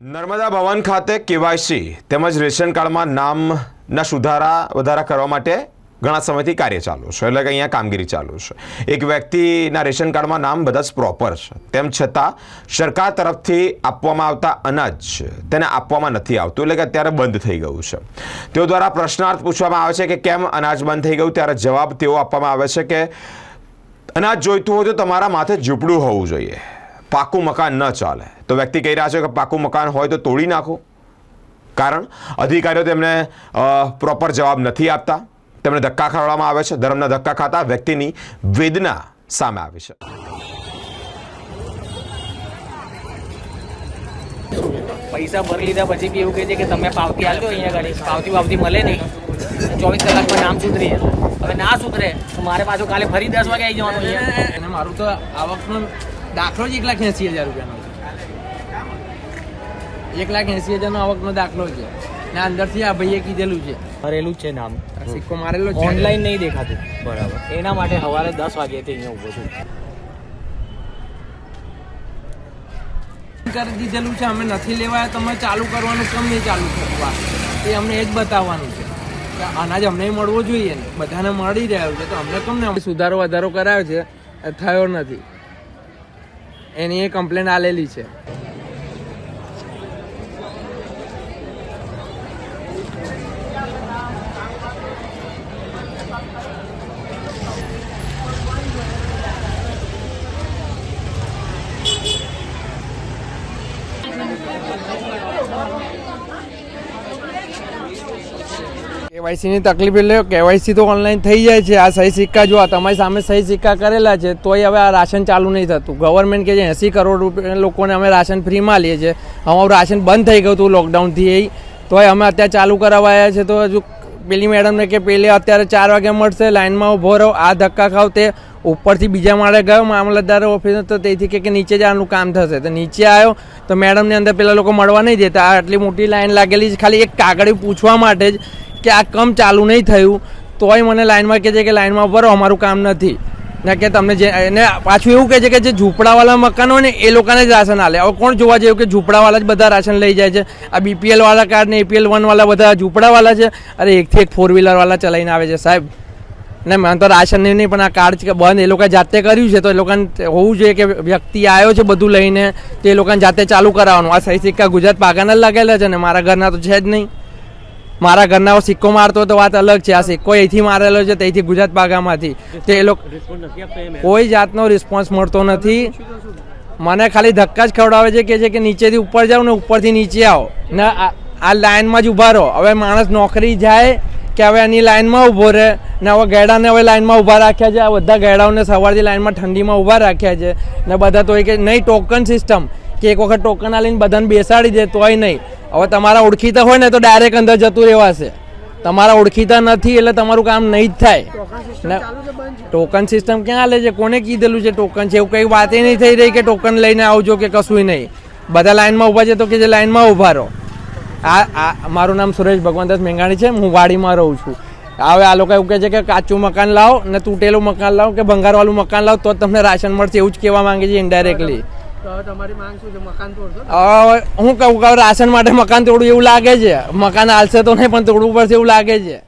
નર્મદા ભવન ખાતે કેવાયસી તેમજ રેશન કાર્ડમાં નામના સુધારા વધારા કરવા માટે ઘણા સમયથી કાર્ય ચાલુ છે. એટલે કે અહીંયા કામગીરી ચાલુ છે. એક વ્યક્તિના રેશન કાર્ડમાં નામ બધા જ પ્રોપર છે. તેમ છતાં સરકાર તરફથી આપવામાં આવતા અનાજ તેને આપવામાં નથી આવતું. એટલે કે અત્યારે બંધ થઈ ગયું છે. તેઓ દ્વારા પ્રશ્નાર્થ પૂછવામાં આવે છે કે કેમ અનાજ બંધ થઈ ગયું? ત્યારે જવાબ તેઓ આપવામાં આવે છે કે અનાજ જોઈતું હોય તો તમારા માથે ઝૂંપડું હોવું જોઈએ. પાકું મકાન ન ચાલે. તો વ્યક્તિ કહી રહ્યા છે કે પાકું મકાન હોય તો તોડી નાખો. કારણ અધિકારીઓ તેમને પ્રોપર જવાબ નથી આપતા. તેમને ધક્કા ખાવામાં આવે છે. ધર્મના ધક્કા ખાતા વ્યક્તિની વેદના સામે આવી છે. પૈસા ભરી લીધા પછી બી એવું કહે છે કે તમે પાવતી આવજો અહીંયા ગાડી. પાવતી પાવતી મળે નહીં. ચોવીસ કલાકમાં નામ સુધરી હવે ના સુધરે તો મારે પાછું કાલે ફરી દસ વાગે આવી જવાનું અહીંયા. મારું તો આવકનો દાખલો જ એક લાખ એંસી હજાર રૂપિયાનો છે. એક લાખ એંસી હજારનો આવકનો દાખલો છે. ને અંદરથી આ ભાઈએ કીધેલું છે. ભરેલું છે નામ. સિક્કો મારેલો છે. ઓનલાઈન નહીં દેખાતું. બરાબર. એના માટે સવારે દસ વાગ્યાથી અહીંયા ઊભો છું. કરી દીધેલું છે. અમે નથી લેવાયા. તમે ચાલુ કરવાનું કેમ નહીં ચાલુ કરવા? એ અમને એ જ બતાવવાનું છે. કે અનાજ અમને મળવો જોઈએ ને. બધાને મળી રહ્યું છે. તો અમને કેમ ને સુધારો વધારો કરાયો છે. થયો નથી. એની એ કમ્પ્લેન આલેલી છે. કેવાયસી ની તકલીફ એટલે કેવાયસી તો ઓનલાઈન થઈ જાય છે. આ સહી સિક્કા જો તમારી સામે સહી સિક્કા કરેલા છે, તોય હવે આ રાશન ચાલુ નહીં થતું. ગવર્મેન્ટ કે જે એંસી કરોડ રૂપિયા લોકોને અમે રાશન ફ્રીમાં લઈએ છીએ. અમારું રાશન બંધ થઈ ગયું હતું લોકડાઉનથી એ. તોય અમે અત્યારે ચાલુ કરાવાયા છે, તો હજુ પેલી મેડમને કે પેલી અત્યારે ચાર વાગે મળશે લાઇનમાં ઊભો રહો, આ ધક્કા ખાવ તે ઉપરથી બીજા માળે ગયો, મામલતદાર ઓફિસ તો તેથી કે નીચે જ આનું કામ થશે. તો નીચે આવ્યો, તો મેડમને અંદર પેલા લોકો મળવા નહીં દેતા. આટલી મોટી લાઈન લાગેલી છે, ખાલી એક કાગળ પૂછવા માટે જ કે આ કમ ચાલુ નહીં થયું, તોય મને લાઇનમાં કહે છે કે લાઇનમાં ભરો, અમારું કામ નથી. ને કે તમને જે, એને પાછું એવું કહે છે કે જે ઝૂંપડાવાળા મકાન હોય ને, એ લોકોને જ રાશન આલે. હવે કોણ જોવા જેવું કે ઝૂંપડાવાળા જ બધા રાશન લઈ જાય છે? આ બીપીએલવાળા કાર્ડ ને એપીએલ વન વાળા બધા ઝૂંપડાવાળા છે? અરે, એકથી એક ફોર વ્હીલરવાળા ચલાવીને આવે છે, સાહેબ. ને મને તો રાશન નહીં પણ આ કાર્ડ કે, બંધ. એ લોકોએ જાતે કર્યું છે, તો એ લોકોને હોવું જોઈએ કે વ્યક્તિ આવ્યો છે બધું લઈને, તો એ લોકોને જાતે ચાલુ કરાવવાનું. આ સહી સિક્કા ગુજરાત પાગાના જ લાગેલા છે ને, મારા ઘરના તો છે જ નહીં. મારા ઘરના સિક્કો મારતો તો વાત અલગ છે આ સિક્કો અહીંથી મારેલો છે તેથી ગુજરાત બાગામાંથી તે એ લોકો કોઈ જાતનો રિસ્પોન્સ મળતો નથી. મને ખાલી ધક્કા જ ખવડાવે છે, કે છે કે નીચેથી ઉપર જાઓ ને ઉપરથી નીચે આવો. ને આ લાઈનમાં જ ઊભા રહો. હવે માણસ નોકરી જાય કે હવે એની લાઇનમાં ઊભો રહે. ને હવે ગેડાને હવે લાઇનમાં ઊભા રાખ્યા છે. આ બધા ગેડાઓને સવારથી લાઇનમાં ઠંડીમાં ઊભા રાખ્યા છે. ને બધા તો કે, નહીં ટોકન સિસ્ટમ કે એક વખત ટોકન આલીને બધાને બેસાડી દે તોય નહીં. હવે તમારા ઓળખીતા હોય ને તો ડાયરેક્ટ અંદર જતું રહેવાશે. તમારા ઓળખીતા નથી એટલે તમારું કામ નહીં જ થાય. ટોકન સિસ્ટમ ક્યાં હાલે છે? કોને કીધેલું છે ટોકન છે? એવું કંઈ વાતે નહીં થઈ રહી કે ટોકન લઈને આવજો કે કશું નહીં. બધા લાઇનમાં ઊભા છે તો કે જે લાઇનમાં ઊભા રહો. આ આ મારું નામ સુરેશ ભગવાનદાસ મેંગાણી છે. હું વાડીમાં રહું છું. હવે આ લોકો એવું કહે છે કે કાચું મકાન લાવો ને તૂટેલું મકાન લાવો કે ભંગારવાળું મકાન લાવો તો તમને રાશન મળશે એવું જ કહેવા માંગે છે ઇન્ડાયરેક્ટલી હું કહું રાશન માટે મકાન તોડવું એવું લાગે છે. મકાન હાલશે તો નહીં, પણ તોડવું પડશે એવું લાગે છે.